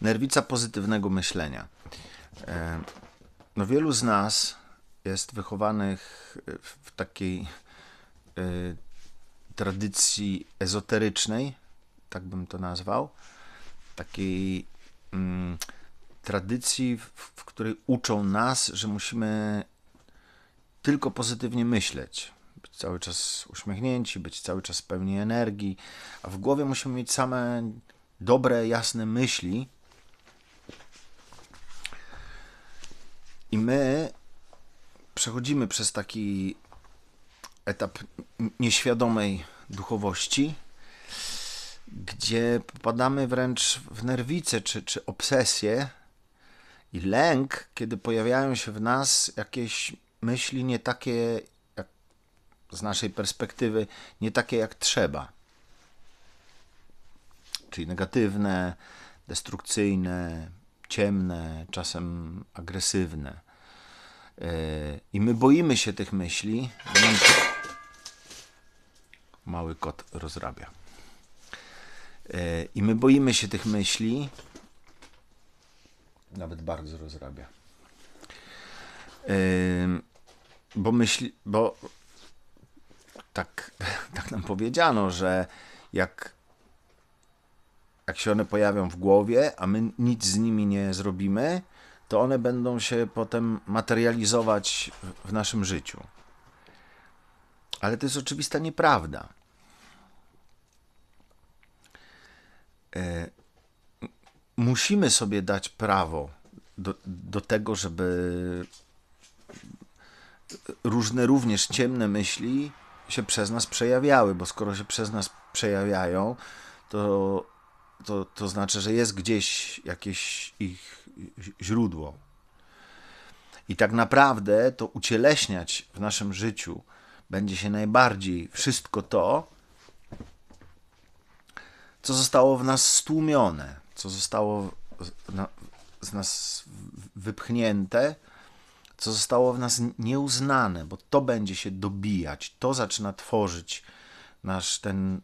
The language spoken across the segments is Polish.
Nerwica pozytywnego myślenia. E, no wielu z nas jest wychowanych w takiej e, tradycji ezoterycznej, tak bym to nazwał, takiej mm, tradycji, w której uczą nas, że musimy tylko pozytywnie myśleć, być cały czas uśmiechnięci, być cały czas pełni energii, a w głowie musimy mieć same dobre, jasne myśli. I my przechodzimy przez taki etap nieświadomej duchowości, gdzie popadamy wręcz w nerwice czy, czy obsesję i lęk, kiedy pojawiają się w nas jakieś myśli nie takie, jak z naszej perspektywy, nie takie jak trzeba. Czyli negatywne, destrukcyjne, ciemne, czasem agresywne. E, I my boimy się tych myśli, mały kot rozrabia. E, I my boimy się tych myśli, nawet bardzo rozrabia. E, bo myśli, bo tak, tak nam powiedziano, że jak, jak się one pojawią w głowie, a my nic z nimi nie zrobimy, to one będą się potem materializować w naszym życiu. Ale to jest oczywista nieprawda. E, musimy sobie dać prawo do, do tego, żeby różne również ciemne myśli się przez nas przejawiały, bo skoro się przez nas przejawiają, to, to, to znaczy, że jest gdzieś jakieś ich źródło. I tak naprawdę to ucieleśniać w naszym życiu będzie się najbardziej wszystko to, co zostało w nas stłumione, co zostało z nas wypchnięte, co zostało w nas nieuznane, bo to będzie się dobijać, to zaczyna tworzyć nasz ten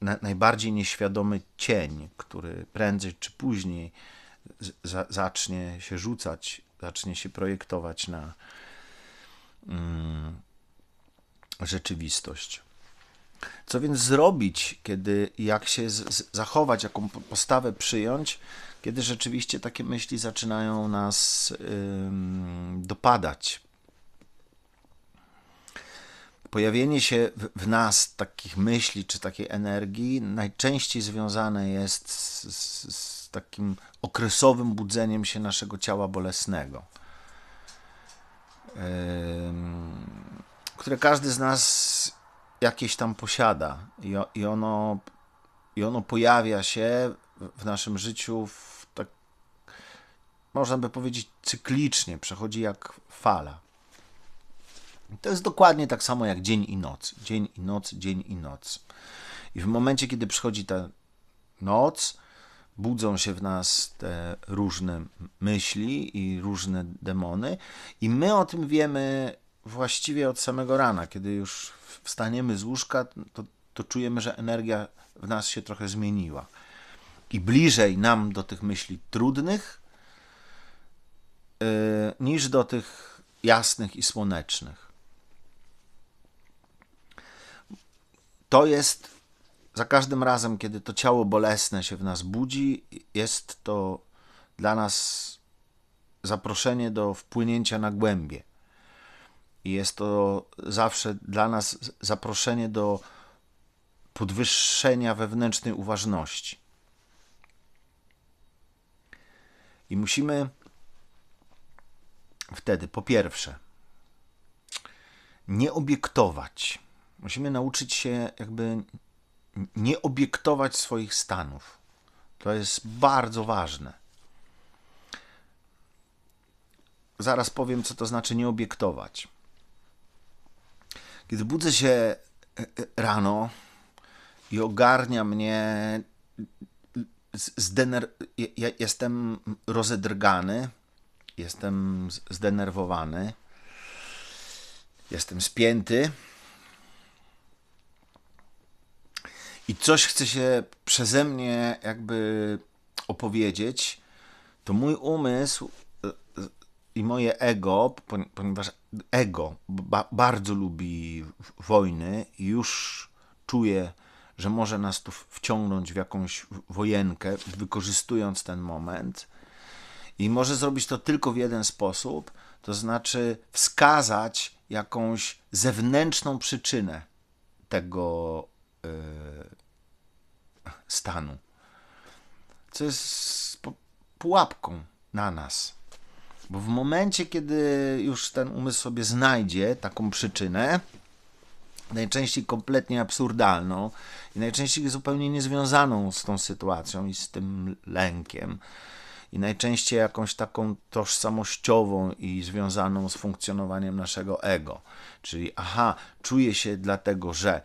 na, najbardziej nieświadomy cień, który prędzej czy później za, zacznie się rzucać, zacznie się projektować na mm, rzeczywistość. Co więc zrobić, kiedy jak się z, zachować, jaką postawę przyjąć, kiedy rzeczywiście takie myśli zaczynają nas ym, dopadać. Pojawienie się w, w, nas takich myśli czy takiej energii najczęściej związane jest z, z, takim okresowym budzeniem się naszego ciała bolesnego, które każdy z nas jakieś tam posiada i, i, ono, i ono pojawia się w naszym życiu w tak, można by powiedzieć, cyklicznie, przechodzi jak fala. To jest dokładnie tak samo jak dzień i noc. Dzień i noc, dzień i noc. I w momencie, kiedy przychodzi ta noc, budzą się w nas te różne myśli i różne demony, i my o tym wiemy właściwie od samego rana. Kiedy już wstaniemy z łóżka, to, to czujemy, że energia w nas się trochę zmieniła i bliżej nam do tych myśli trudnych yy, niż do tych jasnych i słonecznych. To jest za każdym razem, kiedy to ciało bolesne się w nas budzi, jest to dla nas zaproszenie do wpłynięcia na głębie. I jest to zawsze dla nas zaproszenie do podwyższenia wewnętrznej uważności. I musimy wtedy, po pierwsze, nie obiektować. Musimy nauczyć się jakby nie obiektować swoich stanów. To jest bardzo ważne. Zaraz powiem, co to znaczy nie obiektować. Kiedy budzę się e, e, rano i ogarnia mnie zdener... Ja jestem rozedrgany, jestem zdenerwowany, jestem spięty i coś chce się przeze mnie jakby opowiedzieć, to mój umysł e, i moje ego, ponieważ ego ba bardzo lubi wojny i już czuje, że może nas tu wciągnąć w jakąś wojenkę, wykorzystując ten moment. I może zrobić to tylko w jeden sposób, to znaczy wskazać jakąś zewnętrzną przyczynę tego stanu, co jest pułapką na nas. Bo w momencie, kiedy już ten umysł sobie znajdzie taką przyczynę, najczęściej kompletnie absurdalną i najczęściej zupełnie niezwiązaną z tą sytuacją i z tym lękiem, i najczęściej jakąś taką tożsamościową i związaną z funkcjonowaniem naszego ego. Czyli, aha, czuję się dlatego, że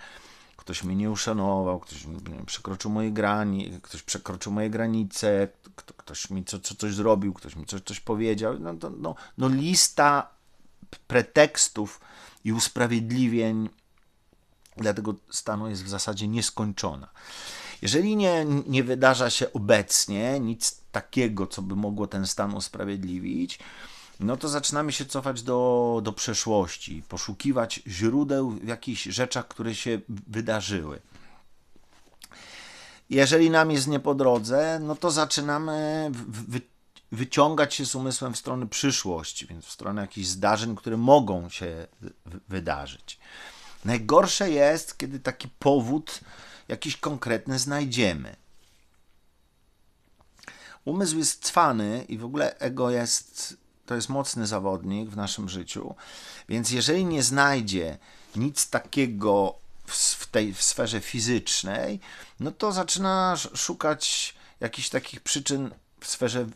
ktoś mnie nie uszanował, ktoś nie, przekroczył moje grani, ktoś przekroczył moje granice, kto, ktoś mi co, co, coś zrobił, ktoś mi coś, coś powiedział. No, to, no, no lista pretekstów i usprawiedliwień dla tego stanu jest w zasadzie nieskończona. Jeżeli nie, nie wydarza się obecnie nic takiego, co by mogło ten stan usprawiedliwić, no to zaczynamy się cofać do, do przeszłości, poszukiwać źródeł w jakichś rzeczach, które się wydarzyły. Jeżeli nam jest nie po drodze, no to zaczynamy wy, wyciągać się z umysłem w stronę przyszłości, więc w stronę jakichś zdarzeń, które mogą się wydarzyć. Najgorsze jest, kiedy taki powód jakiś konkretny znajdziemy. Umysł jest cwany i w ogóle ego jest, to jest mocny zawodnik w naszym życiu, więc jeżeli nie znajdzie nic takiego w tej w sferze fizycznej, no to zaczyna szukać jakichś takich przyczyn w sferze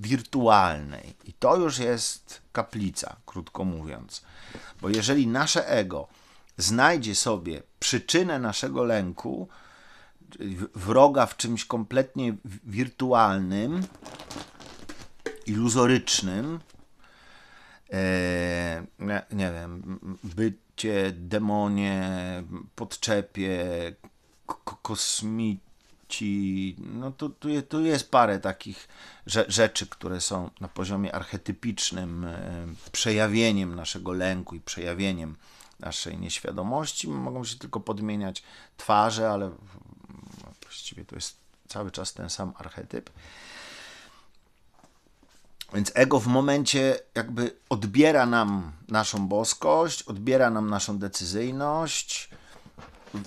wirtualnej. I to już jest kaplica, krótko mówiąc. Bo jeżeli nasze ego znajdzie sobie przyczynę naszego lęku, wroga w czymś kompletnie wirtualnym, iluzorycznym, e, nie, nie wiem, bycie, demonie, podczepie, kosmici, no tu, tu, tu jest parę takich rzeczy, które są na poziomie archetypicznym e, przejawieniem naszego lęku i przejawieniem naszej nieświadomości. Mogą się tylko podmieniać twarze, ale właściwie to jest cały czas ten sam archetyp. Więc ego w momencie jakby odbiera nam naszą boskość, odbiera nam naszą decyzyjność,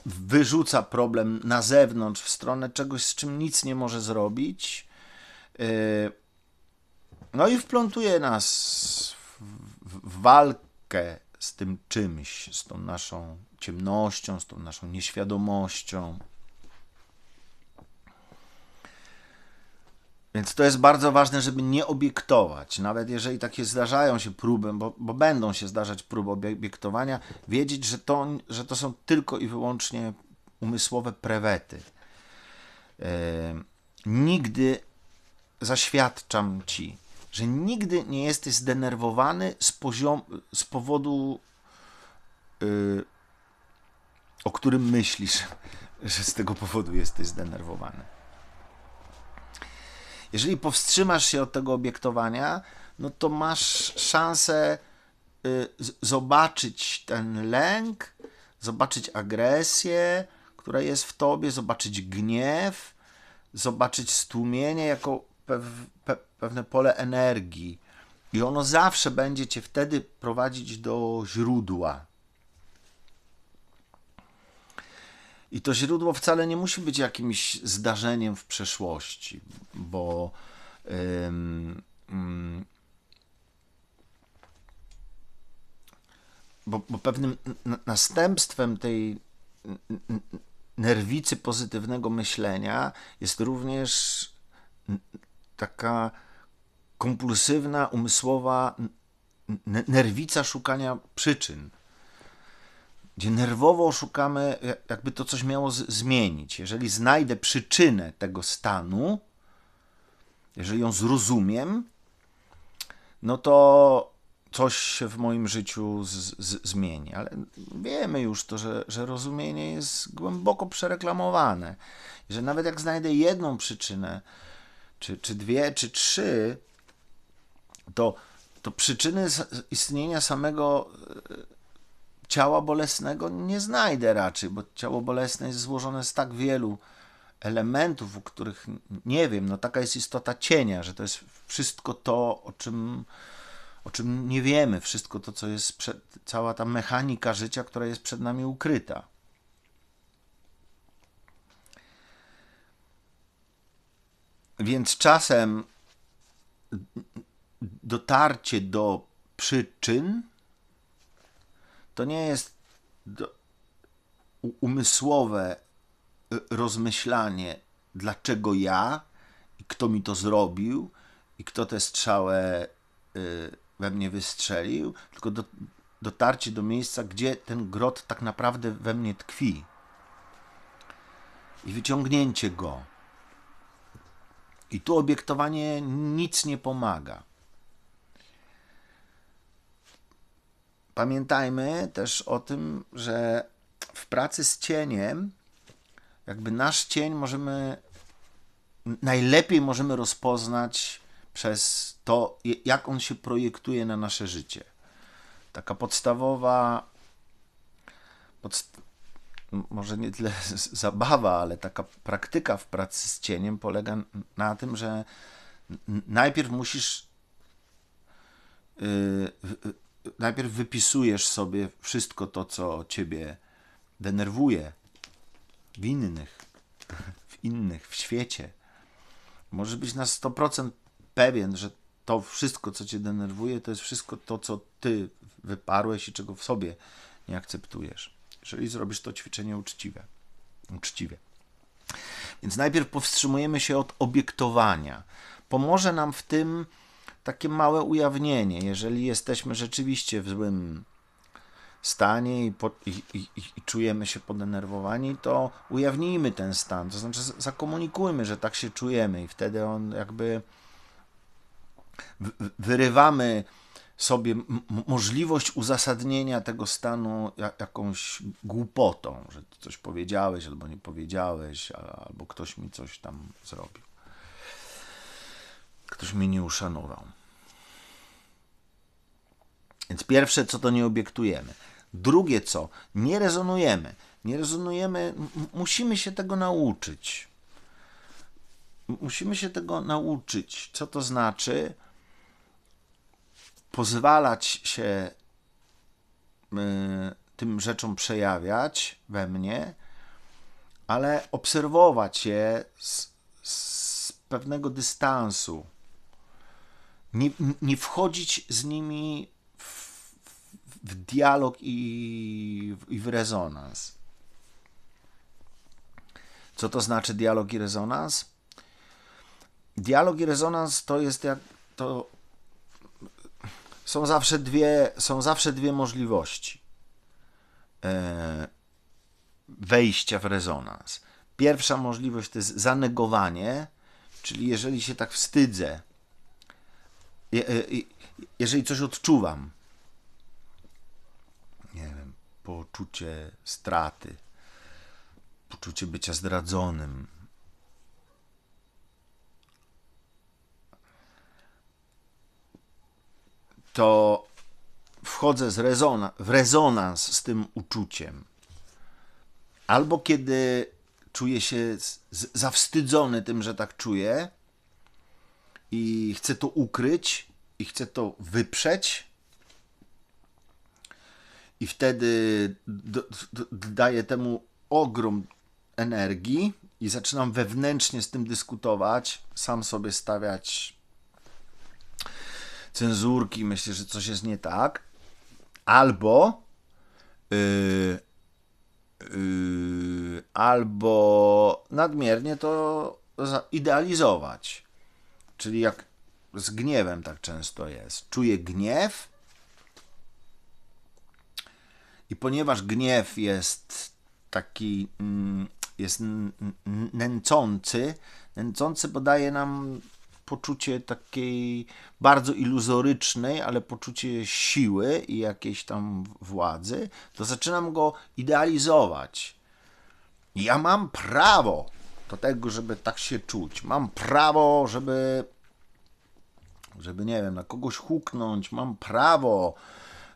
wyrzuca problem na zewnątrz w stronę czegoś, z czym nic nie może zrobić. Yy, no i wplątuje nas w walkę z tym czymś, z tą naszą ciemnością, z tą naszą nieświadomością. Więc to jest bardzo ważne, żeby nie obiektować. Nawet jeżeli takie zdarzają się próby, bo, bo będą się zdarzać próby obiektowania, wiedzieć, że to, że to są tylko i wyłącznie umysłowe prewety. Yy, nigdy zaświadczam ci, że nigdy nie jesteś zdenerwowany z, poziom, z powodu, yy, o którym myślisz, że z tego powodu jesteś zdenerwowany. Jeżeli powstrzymasz się od tego obiektowania, no to masz szansę y, zobaczyć ten lęk, zobaczyć agresję, która jest w tobie, zobaczyć gniew, zobaczyć stłumienie jako pew, pe, pewne pole energii. I ono zawsze będzie cię wtedy prowadzić do źródła. I to źródło wcale nie musi być jakimś zdarzeniem w przeszłości, bo bo, bo pewnym następstwem tej nerwicy pozytywnego myślenia jest również taka kompulsywna, umysłowa nerwica szukania przyczyn gdzie nerwowo szukamy, jakby to coś miało zmienić. Jeżeli znajdę przyczynę tego stanu, jeżeli ją zrozumiem, no to coś się w moim życiu zmieni. Ale wiemy już to, że, że rozumienie jest głęboko przereklamowane. Że nawet jak znajdę jedną przyczynę, czy, czy dwie, czy trzy, to, to przyczyny istnienia samego e, ciała bolesnego nie znajdę raczej, bo ciało bolesne jest złożone z tak wielu elementów, o których nie wiem. No taka jest istota cienia, że to jest wszystko to, o czym, o czym nie wiemy, wszystko to, co jest przed, cała ta mechanika życia, która jest przed nami ukryta. Więc czasem dotarcie do przyczyn to nie jest do, umysłowe y, rozmyślanie, dlaczego ja i kto mi to zrobił i kto tę strzałę y, we mnie wystrzelił, tylko do, dotarcie do miejsca, gdzie ten grot tak naprawdę we mnie tkwi i wyciągnięcie go. I tu obiektowanie nic nie pomaga. Pamiętajmy też o tym, że w pracy z cieniem, jakby nasz cień możemy, najlepiej możemy rozpoznać przez to, jak on się projektuje na nasze życie. Taka podstawowa, podst- może nie tyle zabawa, ale taka praktyka w pracy z cieniem polega na tym, że najpierw musisz y, najpierw wypisujesz sobie wszystko to, co ciebie denerwuje w innych, w innych, w świecie. Możesz być na 100% pewien, że to wszystko, co cię denerwuje, to jest wszystko to, co ty wyparłeś i czego w sobie nie akceptujesz. Jeżeli zrobisz to ćwiczenie uczciwe. uczciwie. Więc najpierw powstrzymujemy się od obiektowania. Pomoże nam w tym takie małe ujawnienie. Jeżeli jesteśmy rzeczywiście w złym stanie i, po, i, i, i czujemy się podenerwowani, to ujawnijmy ten stan. To znaczy zakomunikujmy, że tak się czujemy i wtedy on jakby wyrywamy sobie możliwość uzasadnienia tego stanu ja- jakąś głupotą, że coś powiedziałeś albo nie powiedziałeś, albo ktoś mi coś tam zrobił. Ktoś mnie nie uszanował. Więc pierwsze co to nie obiektujemy. Drugie co, nie rezonujemy. Nie rezonujemy, musimy się tego nauczyć. Musimy się tego nauczyć. Co to znaczy? Pozwalać się y, tym rzeczom przejawiać we mnie, ale obserwować je z, z pewnego dystansu. Nie, nie wchodzić z nimi w, w dialog i, i w rezonans. Co to znaczy dialog i rezonans? Dialog i rezonans to jest jak to są zawsze dwie, są zawsze dwie możliwości e, wejścia w rezonans. Pierwsza możliwość to jest zanegowanie, czyli jeżeli się tak wstydzę, jeżeli coś odczuwam, nie wiem, poczucie straty, poczucie bycia zdradzonym, to wchodzę z rezona, w rezonans z tym uczuciem. Albo kiedy czuję się zawstydzony tym, że tak czuję i chcę to ukryć i chcę to wyprzeć i wtedy d- d- daję temu ogrom energii i zaczynam wewnętrznie z tym dyskutować, sam sobie stawiać cenzurki, myślę, że coś jest nie tak, albo yy, yy, albo nadmiernie to idealizować. Czyli jak z gniewem tak często jest. Czuję gniew i ponieważ gniew jest taki mm, jest nęcący, nęcący podaje nam poczucie takiej bardzo iluzorycznej, ale poczucie siły i jakiejś tam władzy, to zaczynam go idealizować. Ja mam prawo do tego, żeby tak się czuć. Mam prawo, żeby, żeby nie wiem, na kogoś huknąć. Mam prawo.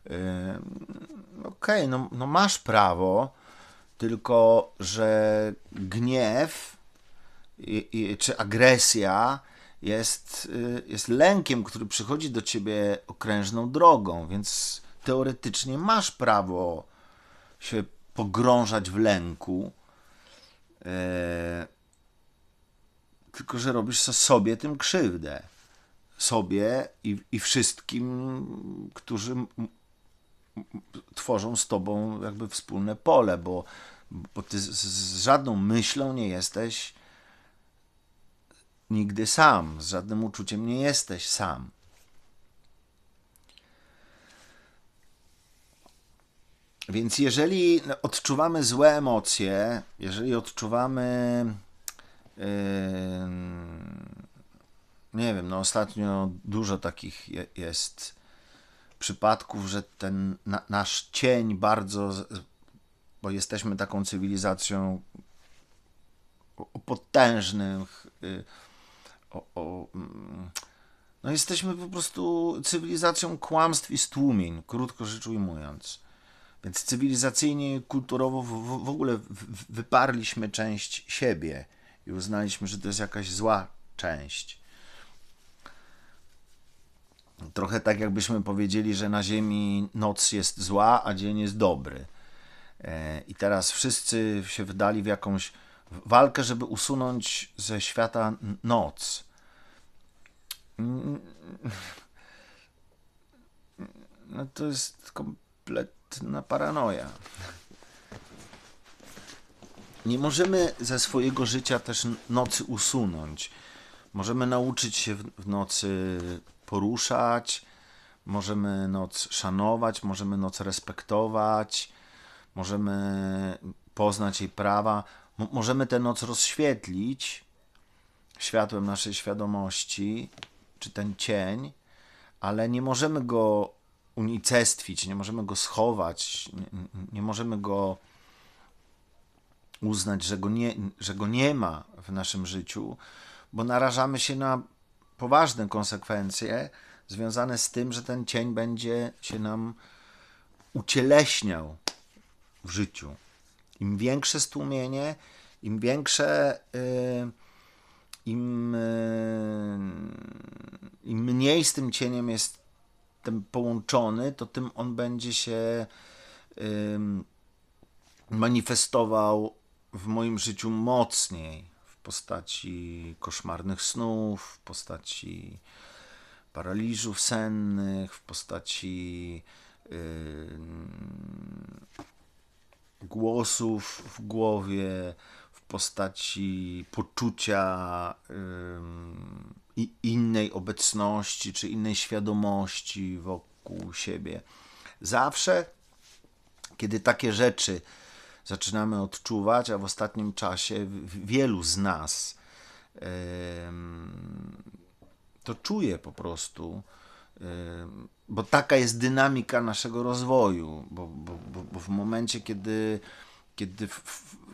Yy, Okej, okay, no, no masz prawo, tylko że gniew i, i, czy agresja jest, y, jest lękiem, który przychodzi do ciebie okrężną drogą, więc teoretycznie masz prawo się pogrążać w lęku. E, tylko, że robisz sobie tym krzywdę. Sobie i, i wszystkim, którzy tworzą z tobą jakby wspólne pole, bo, bo ty z, z żadną myślą nie jesteś nigdy sam, z żadnym uczuciem nie jesteś sam. Więc jeżeli odczuwamy złe emocje, jeżeli odczuwamy, nie wiem, no ostatnio dużo takich je, jest przypadków, że ten na, nasz cień bardzo, bo jesteśmy taką cywilizacją o potężnych, yy, o, o, mm, no jesteśmy po prostu cywilizacją kłamstw i stłumień, krótko rzecz ujmując. Więc cywilizacyjnie, kulturowo w, w ogóle wyparliśmy część siebie i uznaliśmy, że to jest jakaś zła część. Trochę tak, jakbyśmy powiedzieli, że na Ziemi noc jest zła, a dzień jest dobry. E, I teraz wszyscy się wdali w jakąś walkę, żeby usunąć ze świata noc. No to jest kompletna paranoja. Nie możemy ze swojego życia też nocy usunąć. Możemy nauczyć się w nocy poruszać, możemy noc szanować, możemy noc respektować, możemy poznać jej prawa, możemy tę noc rozświetlić światłem naszej świadomości, czy ten cień, ale nie możemy go unicestwić, nie możemy go schować, nie, nie możemy go uznać, że go, nie, że go nie ma w naszym życiu, bo narażamy się na poważne konsekwencje związane z tym, że ten cień będzie się nam ucieleśniał w życiu. Im większe stłumienie, im większe, yy, im, yy, im mniej z tym cieniem jest ten połączony, to tym on będzie się manifestował w moim życiu mocniej w postaci koszmarnych snów, w postaci paraliżów sennych, w postaci głosów w głowie, w postaci poczucia i innej obecności czy innej świadomości wokół siebie. Zawsze, kiedy takie rzeczy zaczynamy odczuwać, a w ostatnim czasie wielu z nas to czuje po prostu, bo taka jest dynamika naszego rozwoju, bo, bo, bo, w momencie, kiedy, kiedy,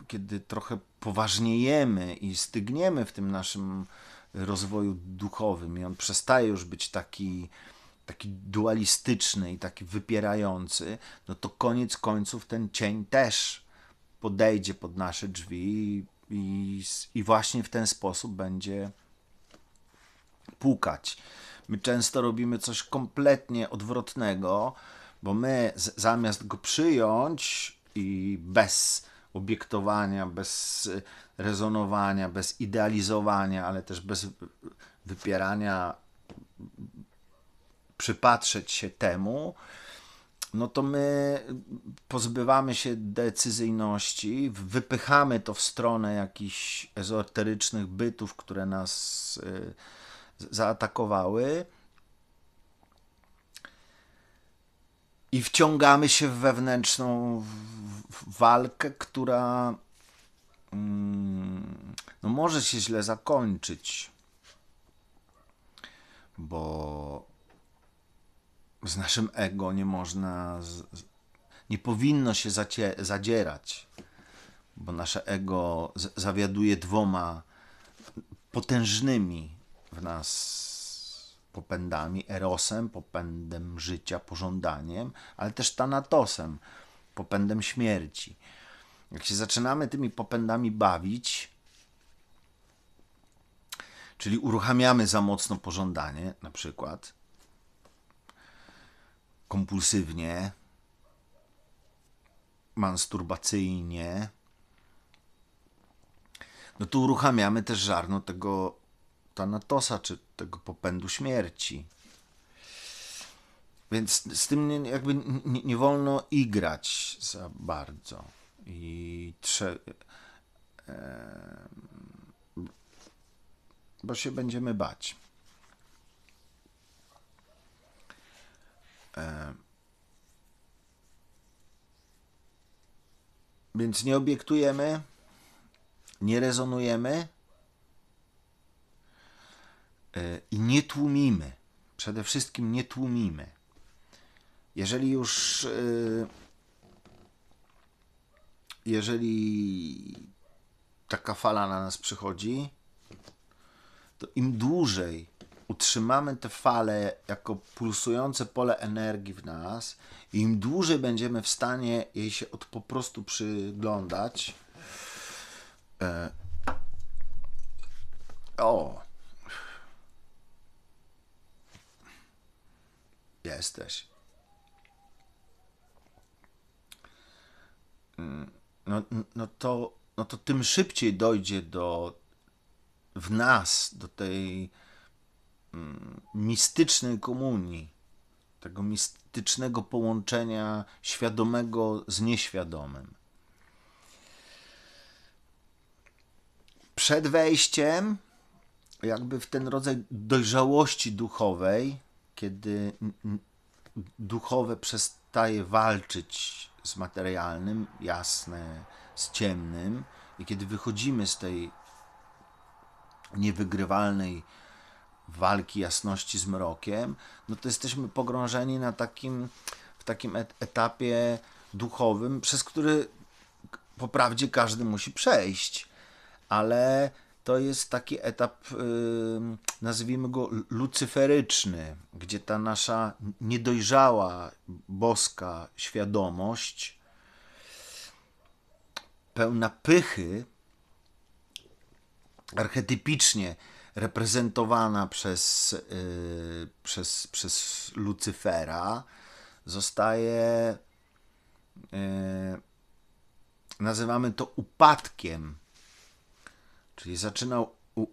kiedy trochę poważniejemy i stygniemy w tym naszym rozwoju duchowym i on przestaje już być taki, taki dualistyczny i taki wypierający, no to koniec końców ten cień też podejdzie pod nasze drzwi i, i właśnie w ten sposób będzie pukać. My często robimy coś kompletnie odwrotnego, bo my zamiast go przyjąć i bez obiektowania, bez rezonowania, bez idealizowania, ale też bez wypierania, przypatrzeć się temu, no to my pozbywamy się decyzyjności, wypychamy to w stronę jakichś ezoterycznych bytów, które nas y, zaatakowały. I wciągamy się w wewnętrzną walkę, która mm, no może się źle zakończyć, bo z naszym ego nie można, nie powinno się zacie, zadzierać, bo nasze ego z- zawiaduje dwoma potężnymi w nas popędami, erosem, popędem życia, pożądaniem, ale też tanatosem, popędem śmierci. Jak się zaczynamy tymi popędami bawić, czyli uruchamiamy za mocno pożądanie, na przykład kompulsywnie, masturbacyjnie, no to uruchamiamy też żarno tego Tanatosa, czy tego popędu śmierci. Więc z tym jakby nie, nie wolno igrać za bardzo. I trze... Bo się będziemy bać. Więc nie obiektujemy, nie rezonujemy e, i nie tłumimy. Przede wszystkim nie tłumimy. Jeżeli już. e, Jeżeli taka fala na nas przychodzi, to im dłużej utrzymamy tę falę jako pulsujące pole energii w nas, i im dłużej będziemy w stanie jej się od po prostu przyglądać. E, o! Jesteś. Mm, No, no, to, no to tym szybciej dojdzie do w nas, do tej mistycznej komunii, tego mistycznego połączenia świadomego z nieświadomym. Przed wejściem, jakby w ten rodzaj dojrzałości duchowej, kiedy duchowe przestaje walczyć z materialnym, jasne z ciemnym, i kiedy wychodzimy z tej niewygrywalnej walki jasności z mrokiem, no to jesteśmy pogrążeni na takim, w takim et- etapie duchowym, przez który po prawdzie każdy musi przejść, ale to jest taki etap, nazwijmy go lu- lucyferyczny, gdzie ta nasza niedojrzała boska świadomość, pełna pychy, archetypicznie reprezentowana przez, yy, przez, przez Lucyfera, zostaje, yy, nazywamy to upadkiem, czyli zaczyna, u,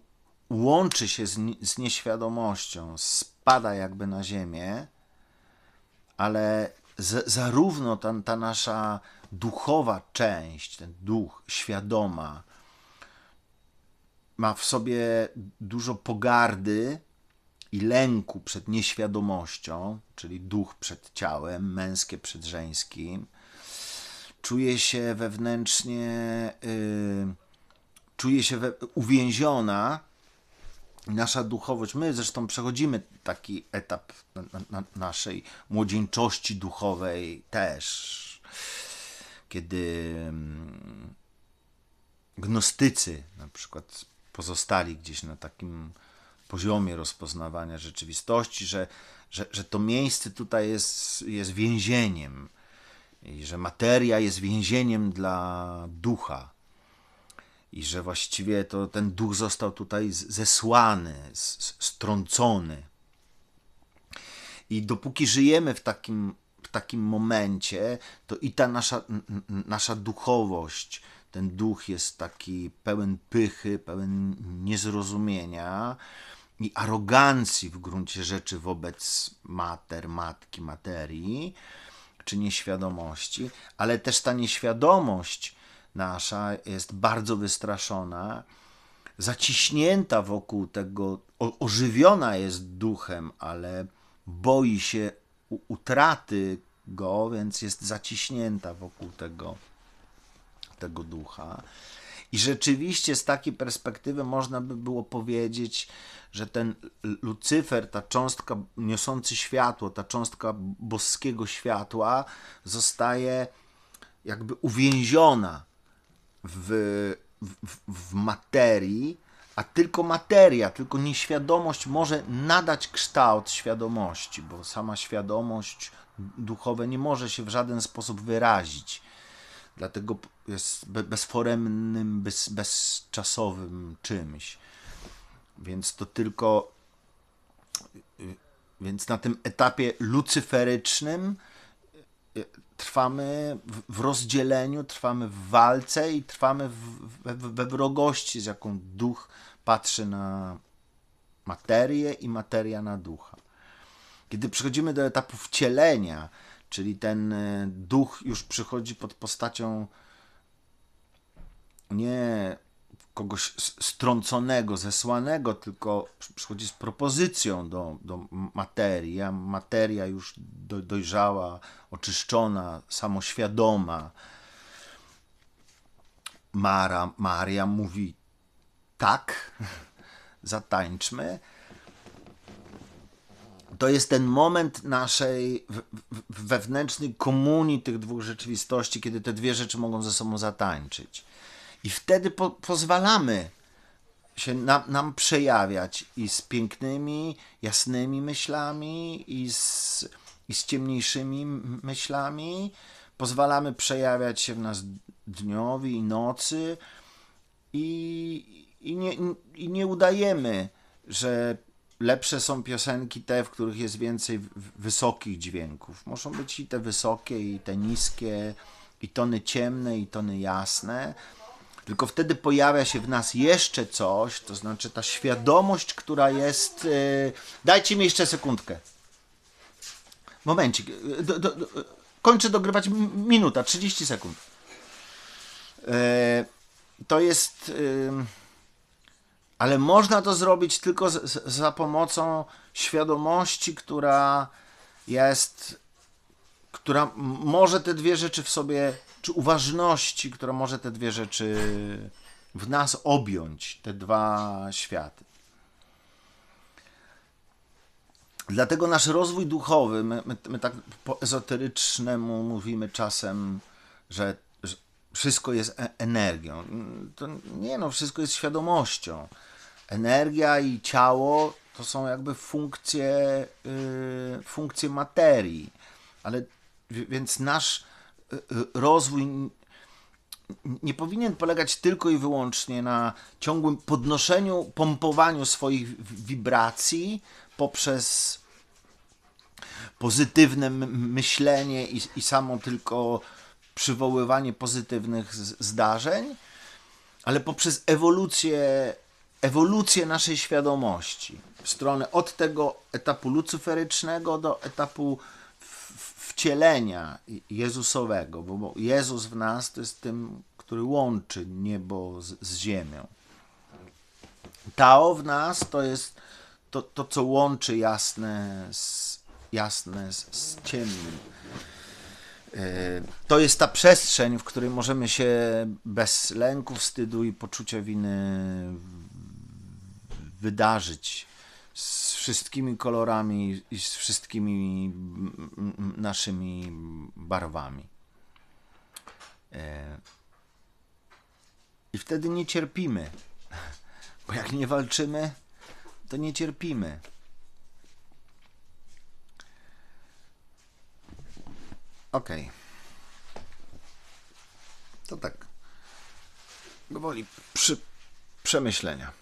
łączy się z, z nieświadomością, spada jakby na ziemię, ale z, zarówno ta, ta nasza duchowa część, ten duch świadoma, ma w sobie dużo pogardy i lęku przed nieświadomością, czyli duch przed ciałem, męskie przed żeńskim. Czuje się wewnętrznie, yy, czuje się we, uwięziona. Nasza duchowość, my zresztą przechodzimy taki etap na, na, na naszej młodzieńczości duchowej też, kiedy mm, gnostycy na przykład pozostali gdzieś na takim poziomie rozpoznawania rzeczywistości, że, że, że to miejsce tutaj jest, jest więzieniem i że materia jest więzieniem dla ducha i że właściwie to ten duch został tutaj zesłany, strącony. I dopóki żyjemy w takim, w takim momencie, to i ta nasza, nasza duchowość, ten duch jest taki pełen pychy, pełen niezrozumienia i arogancji w gruncie rzeczy wobec mater, matki, materii, czy nieświadomości, ale też ta nieświadomość nasza jest bardzo wystraszona, zaciśnięta wokół tego, ożywiona jest duchem, ale boi się utraty go, więc jest zaciśnięta wokół tego, tego ducha. I rzeczywiście z takiej perspektywy można by było powiedzieć, że ten Lucyfer, ta cząstka niosący światło, ta cząstka boskiego światła zostaje jakby uwięziona w, w, w materii, a tylko materia, tylko nieświadomość może nadać kształt świadomości, bo sama świadomość duchowa nie może się w żaden sposób wyrazić. Dlatego jest bezforemnym, bez, bezczasowym czymś. Więc to tylko. Więc na tym etapie lucyferycznym y, trwamy w rozdzieleniu, trwamy w walce i trwamy we, we wrogości, z jaką duch patrzy na materię i materia na ducha. Kiedy przechodzimy do etapu wcielenia, czyli ten e, duch już przychodzi pod postacią nie kogoś strąconego, zesłanego, tylko przychodzi z propozycją do, do materii, a materia już do, dojrzała, oczyszczona, samoświadoma. Mara, Maria mówi tak, zatańczmy. To jest ten moment naszej wewnętrznej komunii tych dwóch rzeczywistości, kiedy te dwie rzeczy mogą ze sobą zatańczyć. I wtedy po, pozwalamy się nam, nam przejawiać i z pięknymi, jasnymi myślami, i z, i z ciemniejszymi myślami. Pozwalamy przejawiać się w nas dniowi i nocy i, i, nie, i nie udajemy, że lepsze są piosenki te, w których jest więcej wysokich dźwięków. Muszą być i te wysokie, i te niskie, i tony ciemne, i tony jasne. Tylko wtedy pojawia się w nas jeszcze coś, to znaczy ta świadomość, która jest. Yy... Dajcie mi jeszcze sekundkę. Momencik. Do, do, do, kończę dogrywać minuta, 30 sekund. Yy, to jest. Yy... Ale można to zrobić tylko z, z, za pomocą świadomości, która jest. która może te dwie rzeczy w sobie czy uważności, która może te dwie rzeczy w nas objąć, te dwa światy. Dlatego nasz rozwój duchowy, my, my, my tak po ezoterycznemu mówimy czasem, że, że, wszystko jest e energią. To nie, no, wszystko jest świadomością. Energia i ciało to są jakby funkcje, yy, funkcje materii. Ale więc nasz rozwój nie powinien polegać tylko i wyłącznie na ciągłym podnoszeniu, pompowaniu swoich wibracji poprzez pozytywne myślenie i, i samo tylko przywoływanie pozytywnych zdarzeń, ale poprzez ewolucję, ewolucję naszej świadomości w stronę od tego etapu lucyferycznego do etapu wcielenia Jezusowego, bo Jezus w nas to jest tym, który łączy niebo z, z ziemią. Tao w nas to jest to, to co łączy jasne z, jasne z, z ciemnym. E, to jest ta przestrzeń, w której możemy się bez lęku, wstydu i poczucia winy wydarzyć z wszystkimi kolorami i z wszystkimi naszymi barwami. E, I wtedy nie cierpimy, bo jak nie walczymy, to nie cierpimy. Okay. To tak. Gwoli przy przemyślenia.